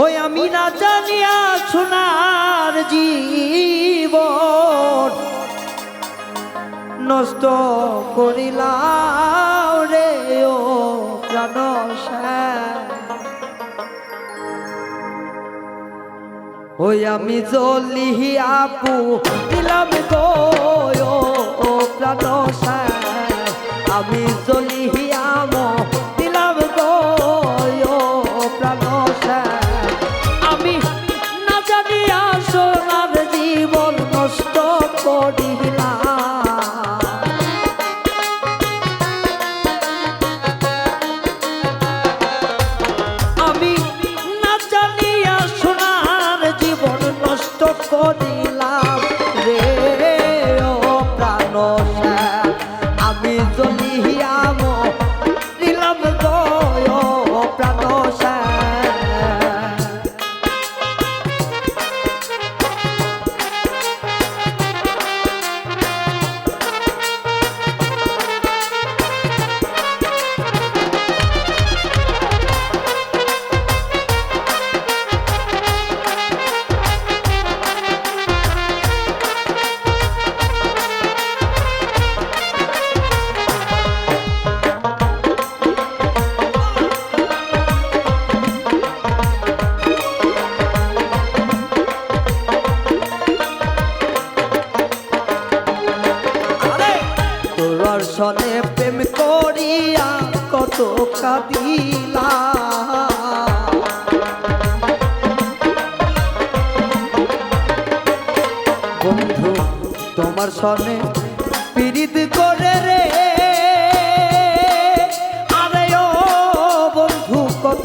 ওই আমি না জানিয়া সোনার জীবন নষ্ট করিলাম রে ও প্রাণ ওই আমি জলিয়া পু দিলাম গো ও প্রাণ নষ্ট সনে প্রেম করিয়া কত কাঁদিলা। বন্ধু, তোমার সনে পীড়িত করে রে। আরে ও বন্ধু, কত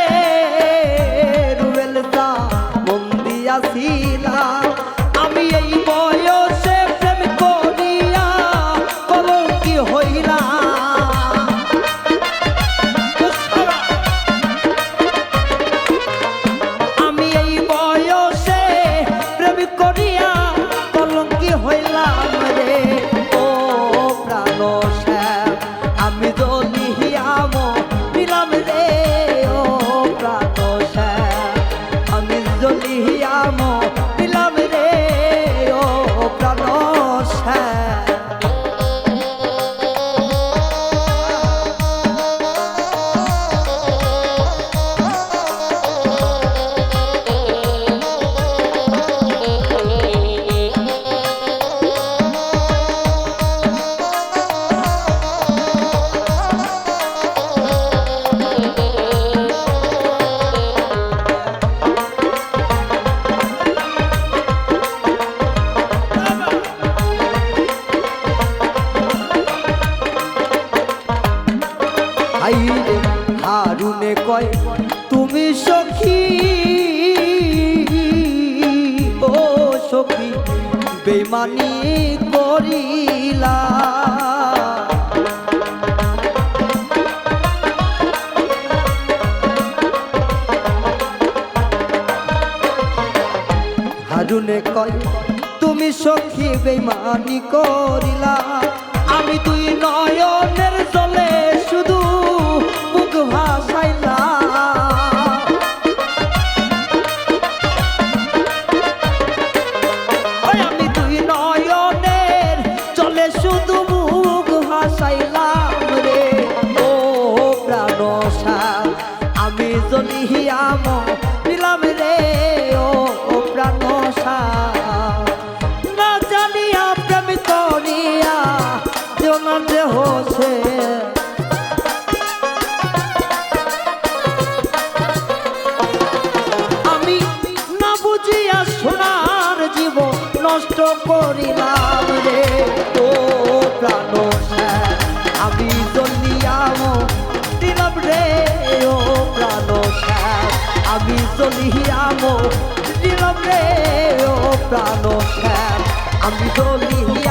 了 হাইরে হারুনে কয়, তুমি সখী? ও সখী বেমানি করিলা। হারুনে কয়, তুমি সখী বেমানি করিলা। আমি তুই নয়নের জলে জলিয়াম দিলাম রে ও প্রাণসা না জানিয়া প্রেম দেও না দেহ সে আমি না বুঝিয়া সোনার জীব নষ্ট করিলাম জ্বলিয়াম দিলাম রে প্রাণ। আমি জ্বলিয়াম